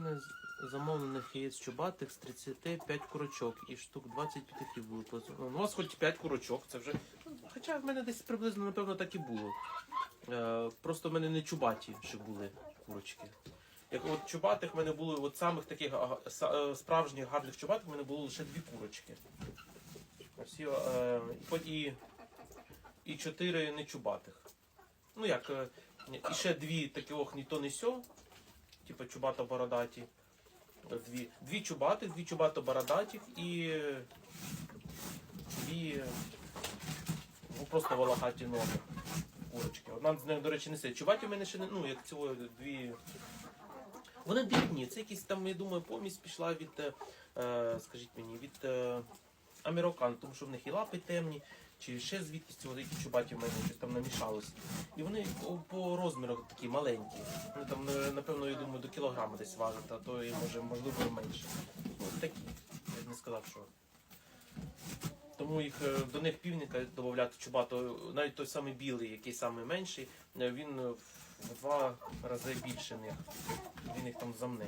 мене замовлених яєць чубатих з 35 курочок і штук 20 петухів було. Ну, У вас хоч 5 курочок, це вже. Хоча в мене десь приблизно, напевно, так і було. Е, просто в мене не чубаті ще були курочки. Як от чубатих в мене було, от самих таких е, справжніх гарних чубатих в мене було лише дві курочки. Всі, е, і і, чотири нечубатих. Ну як, е, і ще дві такі ох, ні то не сьо, типу чубато бородаті. Дві, дві чубатих, дві чубато бородатих і дві ну, просто волохаті ноги курочки. Одна з них, до речі, не сидить. Чубаті в мене ще не, ну, як цього дві. Вони бідні, це якісь там, я думаю, помість пішла від, е, е, скажіть мені, від е, американ, тому що в них і лапи темні, чи ще звідкись цього в мене щось там намішалось. І вони по, розміру такі маленькі. Вони там, е, напевно, я думаю, до кілограма десь важать, а то і може, можливо, менше. Ну, такі. Я б не сказав, що. Тому їх е, до них півника додати чубато, навіть той самий білий, який самий менший, е, він в два рази більше них. Він їх там замне.